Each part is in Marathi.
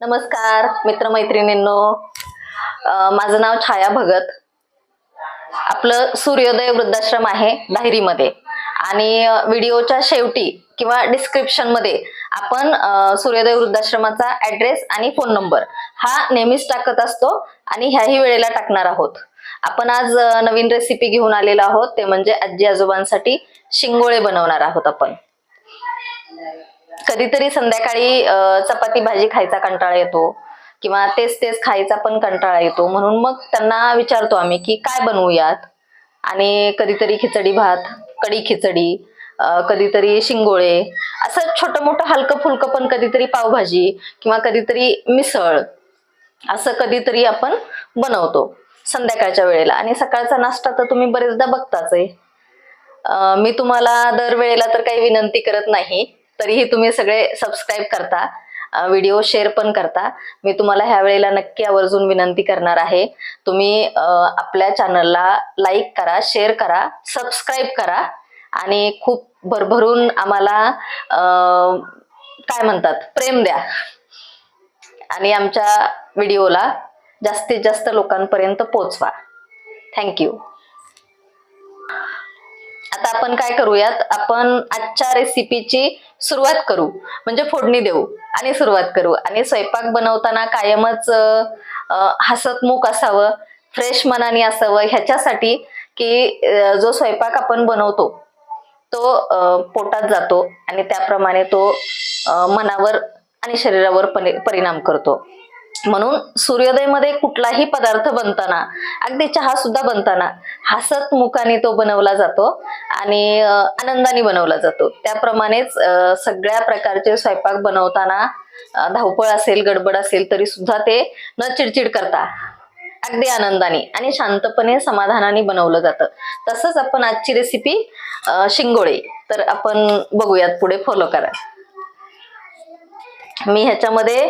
नमस्कार मित्रमैत्रिणींनो. माझं नाव छाया भगत. आपलं सूर्योदय वृद्धाश्रम आहे लाहिरीमध्ये. आणि व्हिडिओच्या शेवटी किंवा डिस्क्रिप्शनमध्ये आपण सूर्योदय वृद्धाश्रमाचा ऍड्रेस आणि फोन नंबर हा नेहमीच टाकत असतो आणि ह्याही वेळेला टाकणार आहोत. आपण आज नवीन रेसिपी घेऊन आलेलो आहोत. ते म्हणजे आजी आजोबांसाठी शिंगोळे बनवणार आहोत आपण. कधीतरी संध्याकाळी चपाती भाजी खायचा कंटाळा येतो किंवा तेच तेच खायचा पण कंटाळा येतो. म्हणून मग त्यांना विचारतो आम्ही की काय बनवूयात? आणि कधीतरी खिचडी भात कढी खिचडी कधीतरी शिंगोळे असं छोटं मोठं हलकं फुलकं पण कधीतरी पावभाजी किंवा कधीतरी मिसळ असं कधीतरी आपण बनवतो संध्याकाळच्या वेळेला. आणि सकाळचा नाश्ता तर तुम्ही बरेचदा बघताच आहे. मी तुम्हाला दरवेळेला तर काही विनंती करत नाही. तरीही तुम्ही सगळे सबस्क्राईब करता. व्हिडिओ शेअर पण करता. मी तुम्हाला ह्या वेळेला नक्की आवर्जून विनंती करणार आहे. तुम्ही आपल्या चॅनलला लाईक करा शेअर करा सबस्क्राईब करा आणि खूप भरभरून आम्हाला काय म्हणतात प्रेम द्या. आणि आमच्या व्हिडिओला जास्तीत जास्त लोकांपर्यंत पोचवा. थँक्यू आता आपण काय करूयात? आपण आजच्या रेसिपीची सुरुवात करू. म्हणजे फोडणी देऊ आणि सुरुवात करू. आणि स्वयंपाक बनवताना कायमच हसतमुख असावं फ्रेश मनाने असावं ह्याच्यासाठी की जो स्वयंपाक आपण बनवतो तो पोटात जातो आणि त्याप्रमाणे तो मनावर आणि शरीरावर परि- परिणाम करतो. म्हणून सूर्योदयमध्ये कुठलाही पदार्थ बनताना अगदी चहा सुद्धा बनताना हसत मुखाने तो बनवला जातो आणि आनंदाने बनवला जातो. त्याप्रमाणेच सगळ्या प्रकारचे स्वयंपाक बनवताना धावपळ असेल गडबड असेल तरी सुद्धा ते न चिडचिड करता अगदी आनंदाने आणि शांतपणे समाधानाने बनवलं जातं. तसंच आपण आजची रेसिपी शिंगोळे तर आपण बघूयात पुढे फॉलो करा मी ह्याच्यामध्ये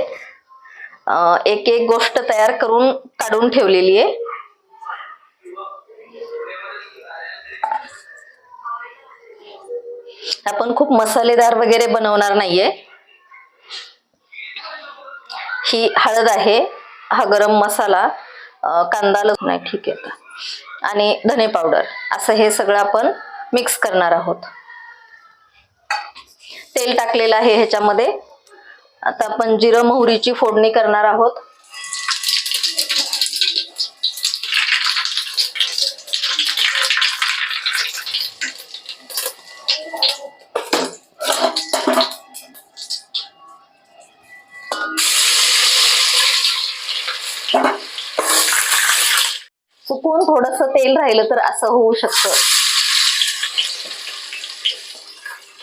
एक एक गोष्ट तयार करून काढून ठेवलेली आहे. आपण खूप मसालेदार वगैरे बनवणार नाहीये. ही हळद आहे हा गरम मसाला कांदा लसूण नाही ठीक आहे. आणि धने पावडर असं हे सगळं आपण मिक्स करणार आहोत. तेल टाकलेलं आहे ह्याच्यामध्ये. आता आपण जिरं मोहरीची फोडणी करणार आहोत. चुकून थोडस तेल राहिलं तर असं होऊ शकतं.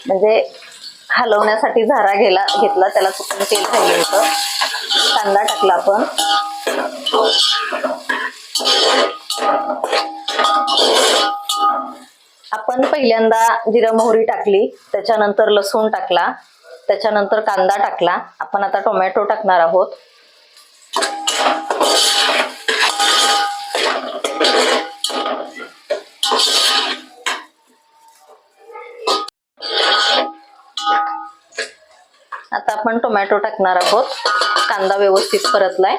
म्हणजे हलवण्यासाठी झारा गेला घेतला त्याला चुकून तेल राहिलं होतं. कांदा टाकला आपण. आपण पहिल्यांदा जिरं मोहरी टाकली त्याच्यानंतर लसूण टाकला त्याच्यानंतर कांदा टाकला. आपण आता टोमॅटो टाकणार आहोत. आता आपण टोमॅटो टाकणार आहोत. कांदा व्यवस्थित परतलाय.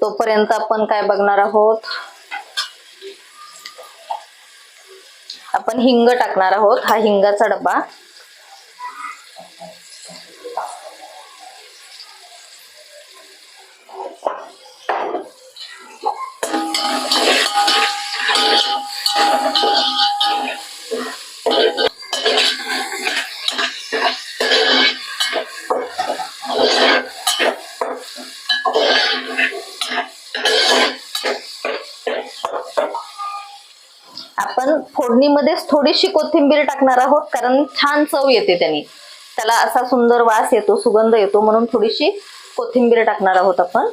तोपर्यंत आपण काय बघणार आहोत? आपण हिंग टाकणार आहोत. हा हिंगाचा डबा. आपण फोडणीमध्येच थोडीशी कोथिंबीर टाकणार आहोत कारण छान चव येते त्यांनी. त्याला असा सुंदर वास येतो सुगंध येतो म्हणून थोडीशी कोथिंबीर टाकणार आहोत आपण.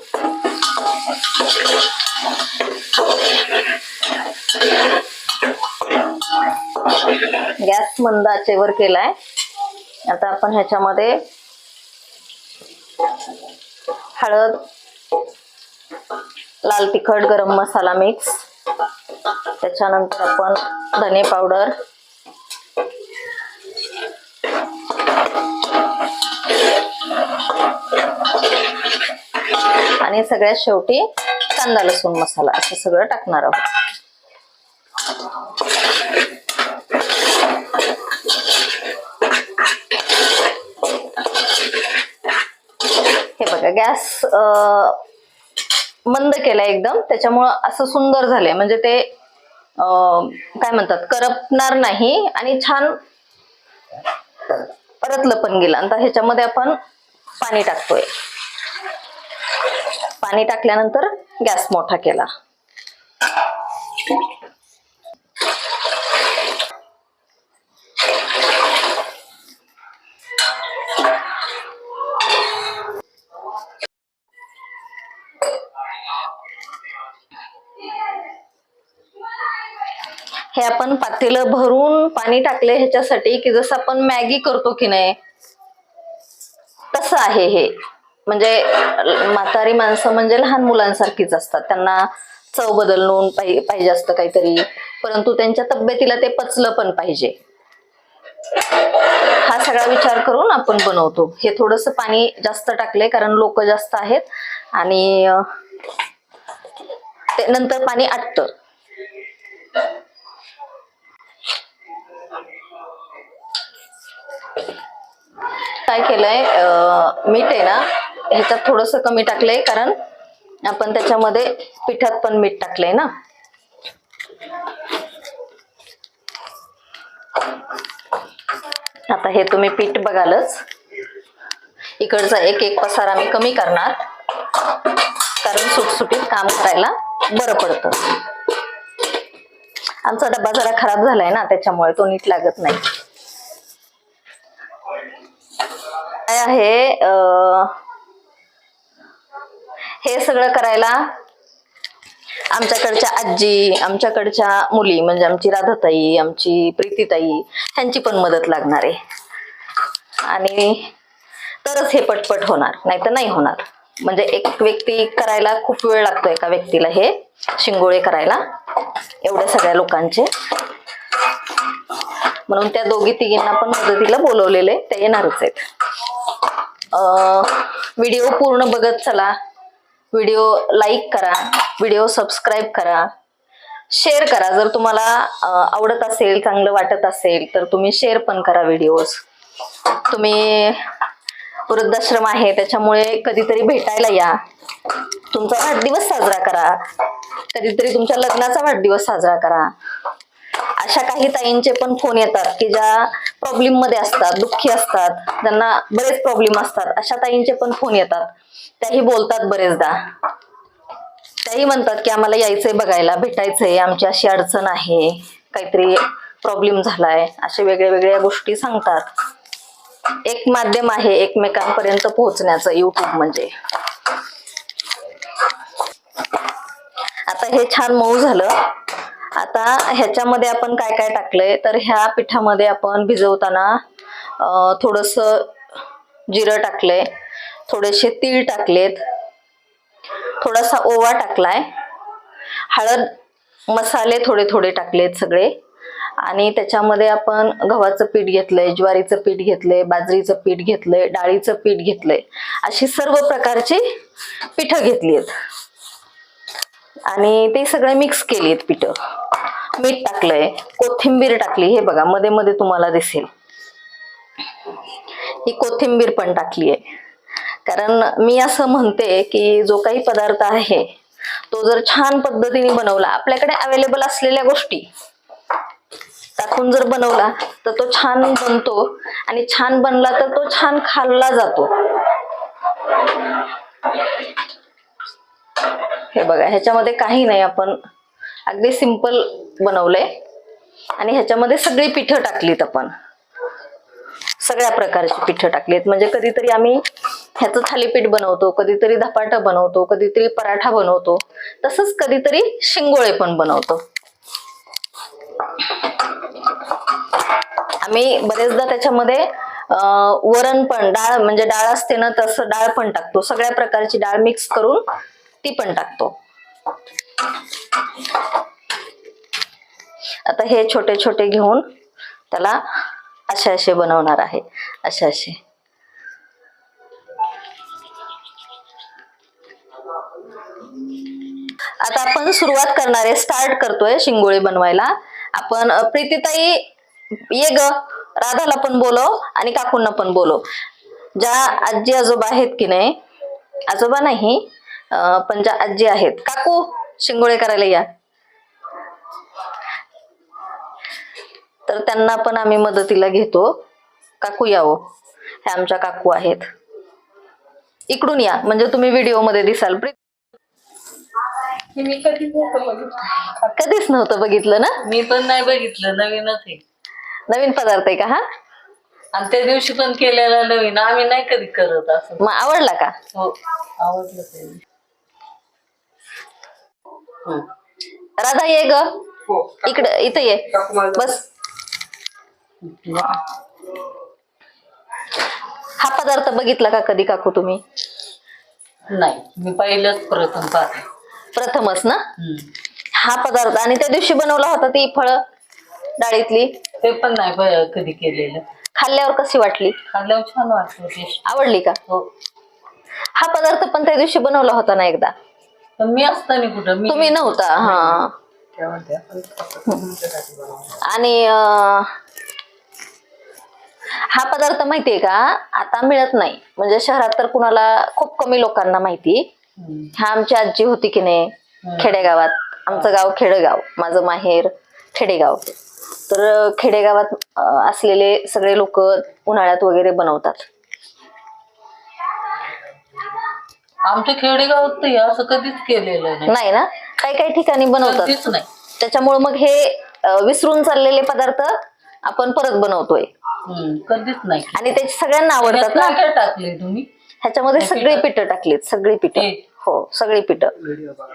गॅस मंद आचेवर केलाय. आता आपण ह्याच्यामध्ये हळद लाल तिखट गरम मसाला मिक्स त्याच्यानंतर आपण धने पावडर. आणि सगळ्यात शेवटी कांदा लसूण मसाला असं सगळं टाकणार आहोत. हे बघा गॅस मंद केलाय एकदम. त्याच्यामुळं असं सुंदर झालंय. म्हणजे ते काय म्हणतात करपणार नाही आणि छान परतलं पण गेलं आता ह्याच्यामध्ये आपण पाणी टाकतोय. पाणी टाकल्यानंतर गॅस मोठा केला. हे आपण पातेलं भरून पाणी टाकले ह्याच्यासाठी की जसं आपण मॅगी करतो की नाही तसं आहे हे. म्हणजे म्हातारी माणसं म्हणजे लहान मुलांसारखीच असतात. त्यांना चव बदलून पाहिजे असतं काहीतरी परंतु त्यांच्या तब्येतीला ते पचलं पण पाहिजे. हा सगळा विचार करून आपण बनवतो. हे थोडस पाणी जास्त टाकले कारण लोक जास्त आहेत आणि ते नंतर पाणी आटतं. काय केलंय? मीठ आहे ना ह्याच्यात थोडस कमी टाकलंय कारण आपण त्याच्यामध्ये पिठात पण मीठ टाकलंय ना. आता हे तुम्ही पीठ बघालच. इकडचा एक एक पसारा मी कमी करणार कारण सुटसुटीत काम करायला बरं पडतं. आमचा डबा जरा खराब झालाय ना त्याच्यामुळे तो नीट लागत नाही काय आहे हे सगळं करायला आमच्याकडच्या आजी आमच्याकडच्या मुली म्हणजे आमची राधाताई आमची प्रीतीताई ह्यांची पण मदत लागणार आहे. आणि तरच हे पटपट होणार नाही तर नाही होणार. म्हणजे एक व्यक्ती करायला खूप वेळ लागतो एका व्यक्तीला हे शिंगोळे करायला एवढ्या सगळ्या लोकांचे. म्हणून त्या दोघी तिघींना पण मदतीला बोलवलेले ते येणारच आहेत. व्हिडिओ पूर्ण बघत चला. व्हिडिओ लाईक करा. व्हिडिओ सबस्क्राईब करा. शेअर करा. जर तुम्हाला आवडत असेल चांगलं वाटत असेल तर तुम्ही शेअर पण करा व्हिडिओज तुम्ही वृद्धाश्रम आहे त्याच्यामुळे कधीतरी भेटायला या. तुमचा वाढदिवस साजरा करा. कधीतरी तुमच्या लग्नाचा वाढदिवस साजरा करा. अशा काही ताईंचे पण फोन येतात की ज्या प्रॉब्लेममध्ये असतात दुःखी असतात त्यांना बरेच प्रॉब्लेम असतात. अशा ताईंचे पण फोन येतात. त्याही बोलतात बरेचदा. त्याही म्हणतात की आम्हाला यायचंय बघायला भेटायचंय आमची अशी अडचण आहे काहीतरी प्रॉब्लेम झालाय अशा वेगळ्या वेगळ्या गोष्टी सांगतात. एक माध्यम आहे एकमेकांपर्यंत पोहोचण्याचं युट्यूब म्हणजे. आता हे छान मऊ झालं. आता ह्याच्यामध्ये आपण काय काय टाकलंय? तर ह्या पिठामध्ये आपण भिजवताना थोडंसं जिरं टाकलंय थोडेसे तीळ टाकलेत थोडासा ओवा टाकलाय हळद मसाले थोडे थोडे टाकलेत सगळे आणि त्याच्यामध्ये आपण गव्हाचं पीठ घेतलंय ज्वारीचं पीठ घेतलंय बाजरीचं पीठ घेतलंय डाळीचं पीठ घेतलंय अशी सर्व प्रकारची पिठं घेतली आहेत आणि ते सगळे मिक्स केली पिठं. मीठ टाकलंय कोथिंबीर टाकली हे बघा मध्ये मध्ये तुम्हाला दिसेल. ही कोथिंबीर पण टाकली आहे. कारण मी असं म्हणते की जो काही पदार्थ आहे तो जर छान पद्धतीने बनवला आपल्याकडे अवेलेबल असलेल्या गोष्टी टाकून जर बनवला तर तो छान बनतो आणि छान बनला तर तो छान खाल्ला जातो. हे बघा ह्याच्यामध्ये काही नाही आपण अगदी सिंपल बनवलंय. आणि ह्याच्यामध्ये सगळी पिठं टाकलीत आपण. सगळ्या प्रकारची पिठं टाकलीत. म्हणजे कधीतरी आम्ही ह्याचं थालीपीठ बनवतो कधीतरी धपाटा बनवतो कधीतरी पराठा बनवतो. तसंच कधीतरी शिंगोळे पण बनवतो. आम्ही बरेचदा त्याच्यामध्ये वरण पण डाळ म्हणजे डाळ असते ना तसं डाळ पण टाकतो. सगळ्या प्रकारची डाळ मिक्स करून ती पण टाकतो. आता हे छोटे छोटे घेऊन त्याला असे असे बनवणार आहे. असे असे. आता आपण सुरुवात करणार आहे. स्टार्ट करतोय शिंगोळे बनवायला. आपण प्रीतीताई ये ग. राधाला पण बोलो आणि काकूंना पण बोलो ज्या आजी आजोबा आहेत की नाही आजोबा नाही पण ज्या आजी आहेत. काकू शिंगोळे करायला या. तर त्यांना पण आम्ही मदतीला घेतो. काकू यावं. हे आमच्या काकू आहेत. इकडून या. म्हणजे तुम्ही व्हिडिओमध्ये दिसाल. प्री- मी कधी नव्हतं बघितलं. कधीच नव्हतं बघितलं ना? मी पण नाही बघितलं. नवीनच आहे. नवीन पदार्थ आहे का हा? आणि त्या दिवशी पण केलेला नवीन. आम्ही नाही कधी करत असं. मग आवडला का? हो आवडलं. राधा ये ग. हो. इकडे इथं ये. बस. हा पदार्थ बघितला का कधी काकू तुम्ही? नाही. मी पहिलंच प्रथम पाहते. प्रथमच ना? हं. हा पदार्थ. आणि त्या दिवशी बनवला होता ती फळ डाळीतली? ते पण नाही ब- कधी केलेलं. खाल्ल्यावर कशी वाटली? खाल्ल्यावर छान वाटलं टेस्ट आवडली का? हो. हा पदार्थ पण त्या दिवशी बनवला होता ना एकदा? पण मी असताना कुठं? मी तुम्ही नव्हता हा. त्यामध्ये आपण तुमच्यासाठी बनवलं. आणि अं, हा पदार्थ माहितीये का? आता मिळत नाही. म्हणजे शहरात तर कुणाला खूप कमी लोकांना माहिती. हं. हा आमची आजी होती की नाही? खेडेगावात. आमचं गाव खेडेगाव. माझं माहेर खेडेगाव. तर अं, खेडेगावात अं, असलेले सगळे लोक उन्हाळ्यात वगैरे बनवतात. आमच्या खेडेगावात तर हे असं कधीच केलेलं नाही. नाही ना? काही काही ठिकाणी बनवतात. कधीच नाही. त्याच्यामुळे मग हे अं, विसरून चाललेले पदार्थ आपण परत बनवतोय. कधीच नाही. आणि ते सगळ्यांना आवडतात ना? काय काय टाकले तुम्ही? ह्याच्यामध्ये हे सगळी पिठं? पिठं टाकलीत सगळी पिठं. हे. हो सगळी पिठं.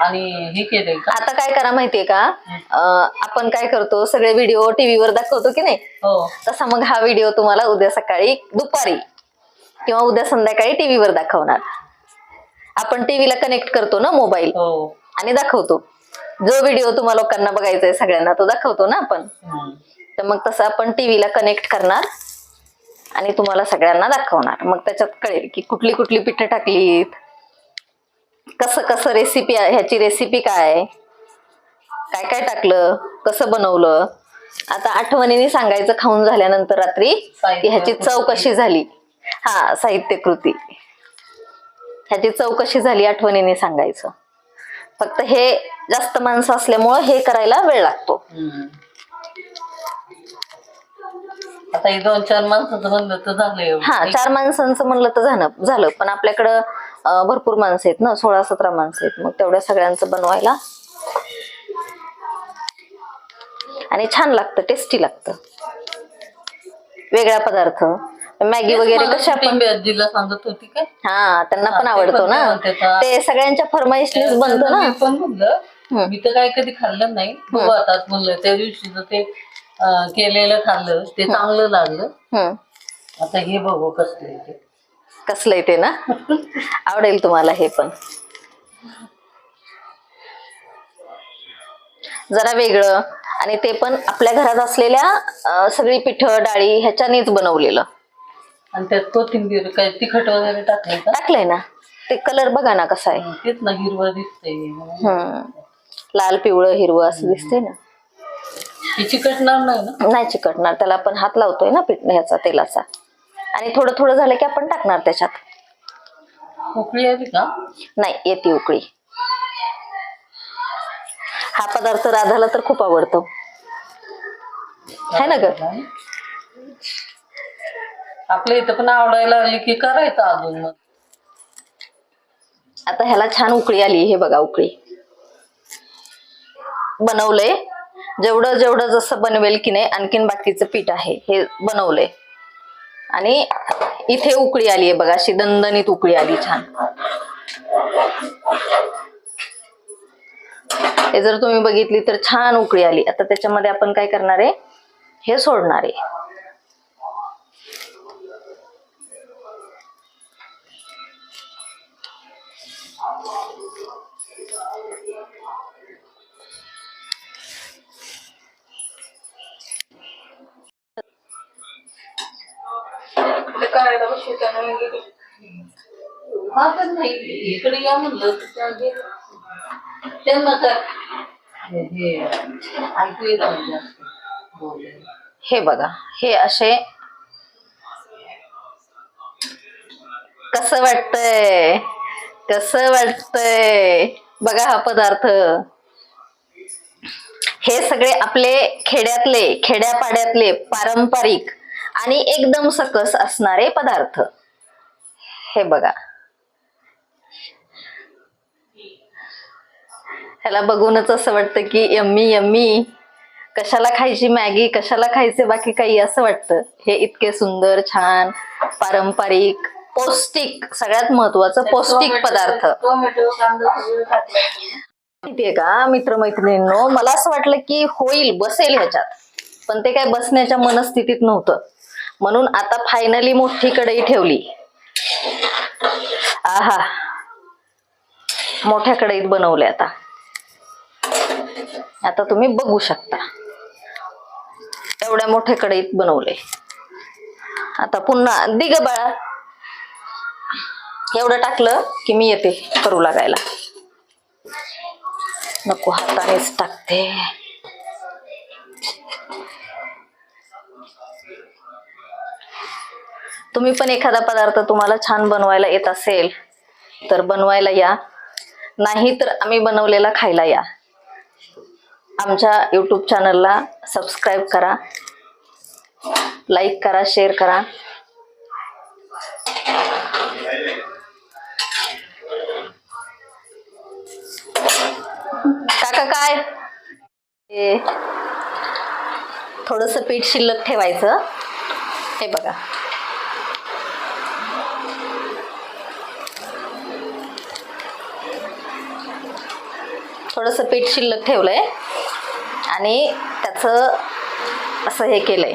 आणि हे केलंय का? आता काय करा माहितीये का? अं, आपण काय करतो सगळे व्हिडिओ टीव्हीवर दाखवतो की नाही? हो. तसा मग हा व्हिडिओ तुम्हाला उद्या सकाळी दुपारी किंवा उद्या संध्याकाळी टीव्हीवर दाखवणार. आपण टीव्हीला कनेक्ट करतो ना मोबाईल हो. आणि दाखवतो. जो व्हिडिओ तुम्हाला लोकांना बघायचा आहे सगळ्यांना तो दाखवतो ना आपण. तर मग तसं आपण टीव्हीला कनेक्ट करणार आणि तुम्हाला सगळ्यांना दाखवणार. मग त्याच्यात कळेल की कुठली कुठली पिठं टाकलीत कसं कसं रेसिपी ह्याची रेसिपी काय काय काय टाकलं कसं बनवलं. आता आठवणीने सांगायचं खाऊन झाल्यानंतर रात्री की ह्याची चव कशी झाली. हा साहित्य कृती ह्याची चव कशी झाली आठवणीने सांगायचं. फक्त हे जास्त माणसं असल्यामुळं हे करायला वेळ लागतो. हं. आता हे दोन चार माणसाचं म्हणलं तर झालं एवढं. हा चार माणसांचं म्हणलं तर झालं झालं. पण आपल्याकडं अं, भरपूर माणसं आहेत ना सोळा सतरा माणसं आहेत. मग तेवढ्या सगळ्यांचं बनवायला आणि छान लागतं टेस्टी लागतं. वेगळा पदार्थ. मॅगी वगैरे कशा पण सांगत होती काय हा त्यांना पण हा, आवडतो ना. का? ते सगळ्यांच्या फरमाईशनीच बनतो ना. पण म्हणलं हं. मी तर काय कधी खाल्लं नाही. बघू आता म्हणलं त्या दिवशी ते केलेलं खाल्लं ते चांगलं लागलं. आता हे बघू कसलं ते. कसलंय ते ना? आवडेल तुम्हाला हे पण. जरा वेगळं. आणि ते पण आपल्या घरात असलेल्या सगळी पिठं डाळी ह्याच्यानेच बनवलेलं. आणि त्यात कोथिंबीर काय तिखट वगैरे टाकलंय का टाकलंय ना? ते कलर बघा ना कसा आहे. तेच ना हिरवं दिसतंय. हम्म लाल पिवळं हिरवं असं दिसतंय ना? हे चिकटणार नाही ना? नाही चिकटणार. त्याला आपण हात लावतोय ना पिठ ह्याचा तेलाचा. आणि थोडं थोडं झालं की आपण टाकणार त्याच्यात. उकळी आली का? नाही येते उकळी. हा पदार्थ राधाला तर खूप आवडतो. है ना ग? आपल्या इथं पण आवडायला लागली की करायचं अजून मग. आता ह्याला छान उकळी आली हे बघा उकळी. बनवलंय. जेवढं जेवढं जसं बनवेल की नाही आणखीन बाकीचं पीठ आहे हे बनवलंय. आणि इथे उकळी आली आहे बघा अशी दणदणीत उकळी आली छान. हे जर तुम्ही बघितली तर छान उकळी आली. आता त्याच्यामध्ये आपण काय करणार आहे? हे सोडणार आहे. हा पण नाही इकडे या म्हणलं तर त्या गेल्या. त्यांना काय हे ऐकू येत नाही जास्त. बोललेलं. हे बघा हे असे कसं वाटतंय? कसं वाटतंय? बघा हा पदार्थ. हे सगळे आपले खेड्यातले खेड्यापाड्यातले पारंपरिक आणि एकदम सकस असणारे पदार्थ. हे बघा. ह्याला बघूनच असं वाटतं की यम्मी यम्मी कशाला खायची मॅगी कशाला खायचे बाकी काही असं वाटतं. हे इतके सुंदर छान पारंपरिक पौष्टिक सगळ्यात महत्वाचं पौष्टिक पदार्थ. माहितीये का मित्रमैत्रिणींनो? मला असं वाटलं की होईल बसेल ह्याच्यात. पण ते काय बसण्याच्या मनस्थितीत नव्हतं. म्हणून आता फायनली मोठी कढई ठेवली. आहा. मोठ्या कढईत बनवले आता. आता तुम्ही बघू शकता. एवढ्या मोठ्या कढईत बनवले. आता पुन्हा दिग बाळा. एवढं टाकलं की मी येते करू लागायला. नको हातानेच टाकते. तुम्ही पण एखादा पदार्थ तुम्हाला छान बनवायला येत असेल तर बनवायला या. नाही तर आम्ही बनवलेला खायला या. आमच्या यूट्यूब चॅनलला सबस्क्राईब करा. लाईक करा शेअर करा. काका काय? थोडंसं पीठ शिल्लक ठेवायचं. हे बघा. थोडंसं पीठ शिल्लक ठेवलं आहे आणि त्याचं असं हे केलं आहे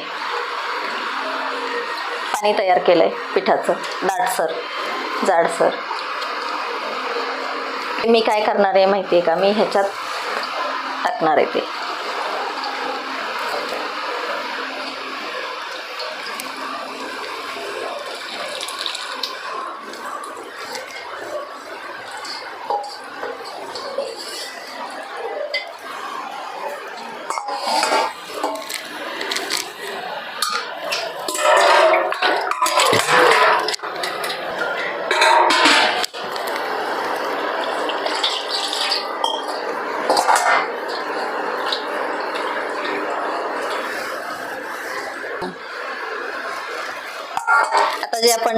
पाणी तयार केलं आहे पिठाचं दाटसर जाडसर मी काय करणार आहे माहिती आहे का? मी ह्याच्यात टाकणार आहे ते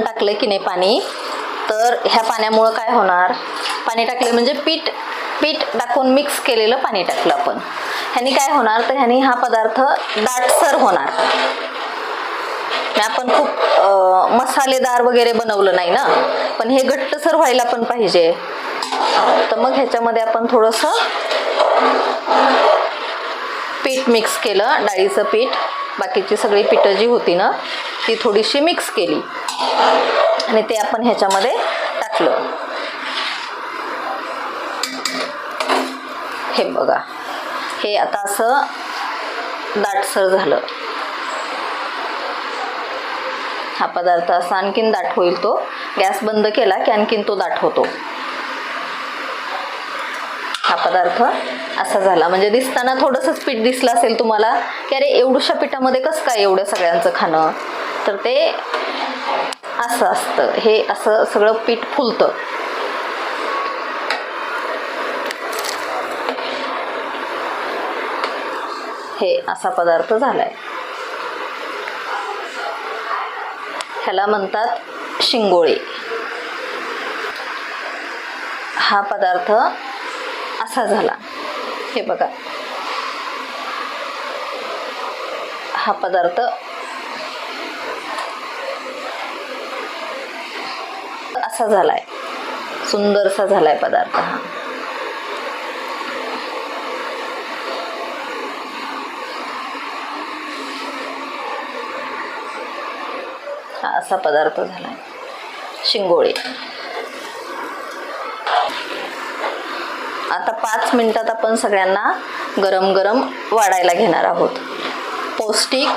आता टाकलं की नाही पाणी? तर ह्या पाण्यामुळं काय होणार? पाणी टाकले म्हणजे पीठ पीठ टाकून मिक्स केलेलं पाणी टाकलं आपण. ह्यानी काय होणार? तर ह्यानी हा पदार्थ दाटसर होणार. म्हणजे आपण खूप मसालेदार वगैरे बनवलं नाही ना? पण हे घट्टसर व्हायला पण पाहिजे. तर मग ह्याच्यामध्ये आपण थोडंसं पीठ मिक्स केलं डाळीचं पीठ. बाकीची सगळी पिठं जी होती ना ती थोडीशी मिक्स केली. आणि ते आपण ह्याच्यामध्ये टाकलं. हे बघा. हे आता असं दाटसर झालं. हा पदार्थ असा आणखीन दाट होईल तो. गॅस बंद केला की आणखीन तो दाट होतो. हा पदार्थ असा झाला. म्हणजे दिसताना थोडंसंच पीठ दिसलं असेल तुम्हाला की अरे एवढ्याशा पिठामध्ये कसं काय एवढं सगळ्यांचं खाणं? तर ते असं असतं. हे असं सगळं पीठ फुलतं. हे असा पदार्थ झालाय. ह्याला म्हणतात शिंगोळी. हा पदार्थ असा झाला. हे बघा. हा पदार्थ असा झालाय. सुंदरसा झालाय पदार्थ हा. हा असा पदार्थ झालाय. शिंगोळे. आता पाच मिनिटात आपण सगळ्यांना गरम गरम वाढायला घेणार आहोत. पौष्टिक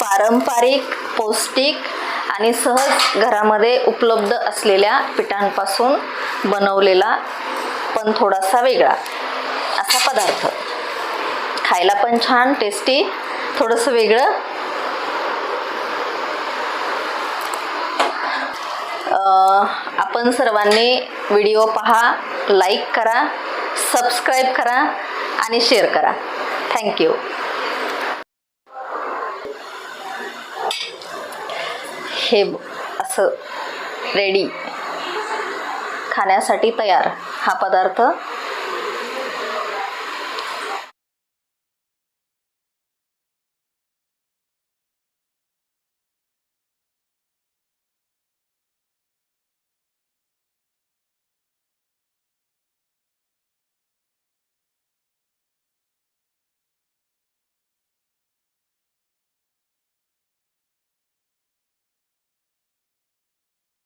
पारंपरिक पौष्टिक आणि सहज घरामध्ये उपलब्ध असलेल्या पिठांपासून बनवलेला पण थोडासा वेगळा असा पदार्थ. खायला पण छान टेस्टी थोडंसं वेगळं. आपण सर्वांनी व्हिडिओ पहा लाईक करा सबस्क्राईब करा आणि शेअर करा. थँक्यू हे असं रेडी खाण्यासाठी तयार. हा पदार्थ